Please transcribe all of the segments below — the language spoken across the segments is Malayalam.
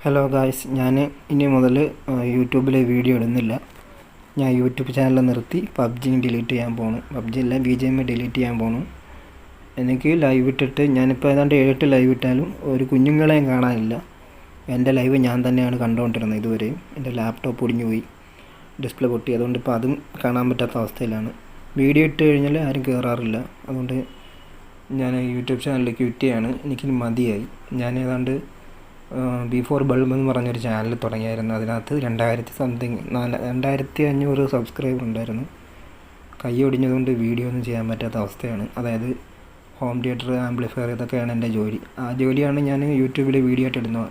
ഹലോ ഗായ്സ് ഞാൻ ഇനി മുതൽ യൂട്യൂബിൽ വീഡിയോ ഇടുന്നില്ല. ഞാൻ യൂട്യൂബ് ചാനൽ നിർത്തി പബ്ജി ഡിലീറ്റ് ചെയ്യാൻ പോകണം പബ്ജി എല്ലാം ബി ജെ എം ഡിലീറ്റ് ചെയ്യാൻ പോകണം എനിക്ക് ലൈവ് ഇട്ടിട്ട് ഞാനിപ്പോൾ ഏതാണ്ട് ഏഴെട്ട് ലൈവ് ഇട്ടാലും ഒരു കുഞ്ഞുങ്ങളെയും കാണാനില്ല. എന്റെ ലൈവ് ഞാൻ തന്നെയാണ് കണ്ടുകൊണ്ടിരുന്നത് ഇതുവരെയും എന്റെ ലാപ്ടോപ്പ് ഒടിഞ്ഞു പോയി. ഡിസ്പ്ലേ പൊട്ടി. അതുകൊണ്ട് ഇപ്പോൾ അതും കാണാൻ പറ്റാത്ത അവസ്ഥയിലാണ്. വീഡിയോ ഇട്ട് കഴിഞ്ഞാൽ ആരും കയറാറില്ല അതുകൊണ്ട് ഞാൻ യൂട്യൂബ് ചാനൽ ക്വിറ്റ് ചെയ്യാണ് എനിക്കിനി മതിയായി. ഞാൻ ഏതാണ്ട് ബി ഫോർ ബൾബ് എന്ന് പറഞ്ഞൊരു ചാനൽ തുടങ്ങിയായിരുന്നു. അതിനകത്ത് രണ്ടായിരത്തി സംതിങ് നാല് രണ്ടായിരത്തി അഞ്ഞൂറ് സബ്സ്ക്രൈബർ ഉണ്ടായിരുന്നു. കൈ ഒടിഞ്ഞതുകൊണ്ട് വീഡിയോ ഒന്നും ചെയ്യാൻ പറ്റാത്ത അവസ്ഥയാണ്. അതായത് ഹോം തിയേറ്റർ ആംപ്ലിഫയർ ഇതൊക്കെയാണ് എന്റെ ജോലി. ആ ജോലിയാണ് ഞാൻ യൂട്യൂബിൽ വീഡിയോ ആയിട്ട് ഇടുന്നത്.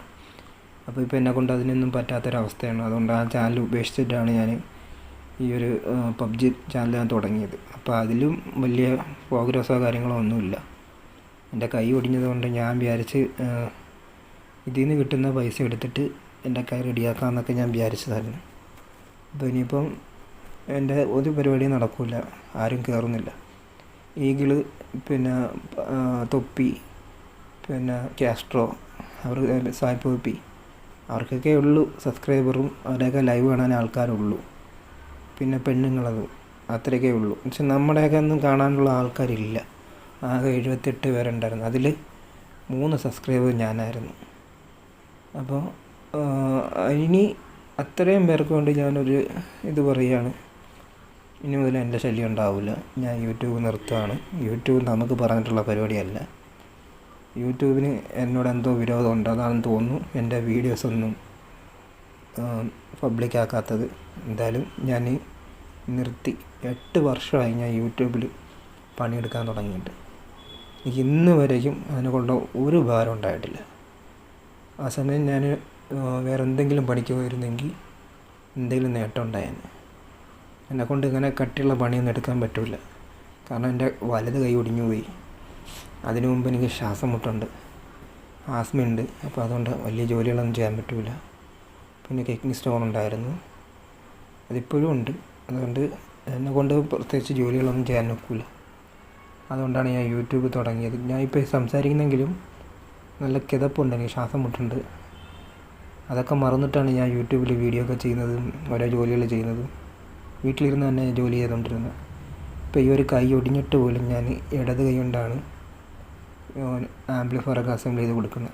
അപ്പോൾ ഇപ്പോൾ എന്നെ കൊണ്ട് അതിനൊന്നും പറ്റാത്തൊരവസ്ഥയാണ് അതുകൊണ്ട് ആ ചാനൽ ഉപേക്ഷിച്ചിട്ടാണ് ഞാൻ ഈ ഒരു പബ്ജി ചാനൽ ഞാൻ തുടങ്ങിയത്. അപ്പോൾ അതിലും വലിയ പ്രോഗ്രസ്സോ കാര്യങ്ങളോ ഒന്നുമില്ല. എന്റെ കൈ ഒടിഞ്ഞതുകൊണ്ട് ഞാൻ വിചാരിച്ച് ഇതിൽ നിന്ന് കിട്ടുന്ന പൈസ എടുത്തിട്ട് എന്റെ കൈ റെഡിയാക്കാമെന്നൊക്കെ ഞാൻ വിചാരിച്ചതായിരുന്നു. അപ്പോൾ ഇനിയിപ്പം എന്റെ ഒരു പരിപാടിയും നടക്കില്ല ആരും കയറുന്നില്ല ഈഗിൾ പിന്നെ തൊപ്പി പിന്നെ കാസ്ട്രോ അവർ സായ്പോപ്പി അവർക്കൊക്കെ ഉള്ളൂ. സബ്സ്ക്രൈബറും അവരെയൊക്കെ ലൈവ് കാണാൻ ആൾക്കാരുള്ളൂ. പിന്നെ പെണ്ണുങ്ങളത് അത്രയൊക്കെ ഉള്ളൂ. പക്ഷെ നമ്മുടെയൊക്കെ ഒന്നും കാണാനുള്ള ആൾക്കാരില്ല. ആകെ എഴുപത്തെട്ട് പേരുണ്ടായിരുന്നു. അതിൽ മൂന്ന് സബ്സ്ക്രൈബർ ഞാനായിരുന്നു. അപ്പോൾ ഇനി അത്രയും പേർക്ക് വേണ്ടി ഞാനൊരു ഇത് പറയുകയാണ്. ഇനി മുതൽ എന്റെ ശല്യം ഉണ്ടാവില്ല. ഞാൻ യൂട്യൂബ് നിർത്തുകയാണ്. യൂട്യൂബ് നമുക്ക് പറഞ്ഞിട്ടുള്ള പരിപാടിയല്ല. യൂട്യൂബിന് എന്നോട് എന്തോ വിരോധമുണ്ട് അതാണെന്ന് തോന്നുന്നു. എന്റെ വീഡിയോസൊന്നും പബ്ലിക്കാക്കാത്തത് എന്തായാലും ഞാൻ നിർത്തി. എട്ട് വർഷമായി ഞാൻ യൂട്യൂബിൽ പണിയെടുക്കാൻ തുടങ്ങിയിട്ട്. ഇന്ന് വരെയും അതിനെ കൊണ്ട് ഒരു ഭാരം ഉണ്ടായിട്ടില്ല. ആ സമയം ഞാൻ വേറെ എന്തെങ്കിലും പണിക്ക് പോയിരുന്നെങ്കിൽ എന്തെങ്കിലും നേട്ടം ഉണ്ടായേനെ. എന്നെക്കൊണ്ട് ഇങ്ങനെ കട്ടിയുള്ള പണിയൊന്നും എടുക്കാൻ പറ്റില്ല കാരണം എന്റെ വലത് കൈ ഒടിഞ്ഞു പോയി. അതിനു മുമ്പ് എനിക്ക് ശ്വാസം മുട്ടുണ്ട്. ആസ്മയുണ്ട് അപ്പോൾ അതുകൊണ്ട് വലിയ ജോലികളൊന്നും ചെയ്യാൻ പറ്റില്ല പിന്നെ കിഡ്നി സ്റ്റോൺ ഉണ്ടായിരുന്നു. അതിപ്പോഴും ഉണ്ട്. അതുകൊണ്ട് എന്നെ കൊണ്ട് പ്രത്യേകിച്ച് ജോലികളൊന്നും ചെയ്യാൻ ഒക്കില്ല. അതുകൊണ്ടാണ് ഞാൻ യൂട്യൂബ് തുടങ്ങിയത്. ഞാൻ ഇപ്പോൾ സംസാരിക്കുന്നെങ്കിലും നല്ല കിതപ്പുണ്ട് എനിക്ക് ശ്വാസം മുട്ടുണ്ട്. അതൊക്കെ മറന്നിട്ടാണ് ഞാൻ യൂട്യൂബിൽ വീഡിയോ ഒക്കെ ചെയ്യുന്നതും ഓരോ ജോലികൾ ചെയ്യുന്നതും. വീട്ടിലിരുന്ന് തന്നെ ജോലി ചെയ്തുകൊണ്ടിരുന്നത് ഇപ്പോൾ ഈ ഒരു കൈ ഒടിഞ്ഞിട്ട് പോലും ഞാൻ ഇടത് കൈ കൊണ്ടാണ് ആംപ്ലിഫയറൊക്കെ അസംബിൾ ചെയ്ത് കൊടുക്കുന്നത്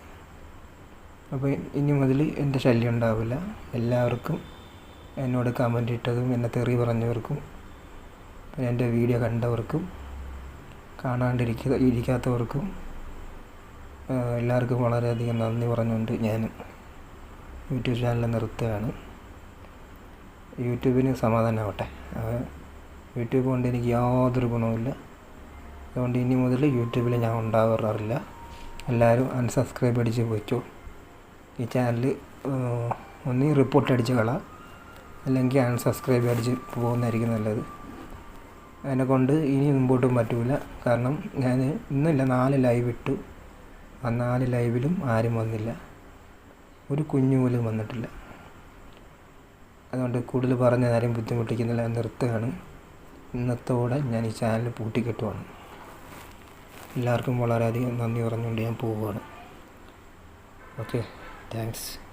അപ്പോൾ ഇനി മുതൽ എന്റെ ശല്യം ഉണ്ടാവില്ല. എല്ലാവർക്കും എന്നോട് കമന്റ് ഇട്ടതും എന്നെ തെറി പറഞ്ഞവർക്കും പിന്നെ എന്റെ വീഡിയോ കണ്ടവർക്കും കാണാണ്ടിരിക്കുക ഇരിക്കാത്തവർക്കും എല്ലാവർക്കും വളരെയധികം നന്ദി പറഞ്ഞുകൊണ്ട് ഞാൻ യൂട്യൂബ് ചാനൽ നിർത്തുകയാണ്. യൂട്യൂബിന് സമാധാനമാവട്ടെ യൂട്യൂബ് കൊണ്ട് എനിക്ക് യാതൊരു ഗുണവുമില്ല. അതുകൊണ്ട് ഇനി മുതൽ യൂട്യൂബിൽ ഞാൻ ഉണ്ടാകാറില്ല എല്ലാവരും അൺസബ്സ്ക്രൈബ് അടിച്ച് പോയിക്കോ ഈ ചാനൽ ഒന്നീ റിപ്പോർട്ട് അടിച്ച് കള. അല്ലെങ്കിൽ അൺസബ്സ്ക്രൈബ് അടിച്ച് പോകുന്നതായിരിക്കും നല്ലത്. അതിനെ കൊണ്ട് ഇനി മുമ്പോട്ടും പറ്റൂല. കാരണം ഞാൻ ഇന്നില്ല നാല് ലൈവ് ഇട്ടു. ആ നാല് ലൈവിലും ആരും വന്നില്ല. ഒരു കുഞ്ഞു പോലും വന്നിട്ടില്ല. അതുകൊണ്ട് കൂടുതൽ പറഞ്ഞ ആരും ബുദ്ധിമുട്ടിക്കുന്നില്ല. നിർത്തുകയാണ്. ഇന്നത്തോടെ ഞാൻ ഈ ചാനൽ പൂട്ടിക്കെട്ടുവാണ്. എല്ലാവർക്കും വളരെയധികം നന്ദി പറഞ്ഞുകൊണ്ട് ഞാൻ പോവുകയാണ്. Okay thanks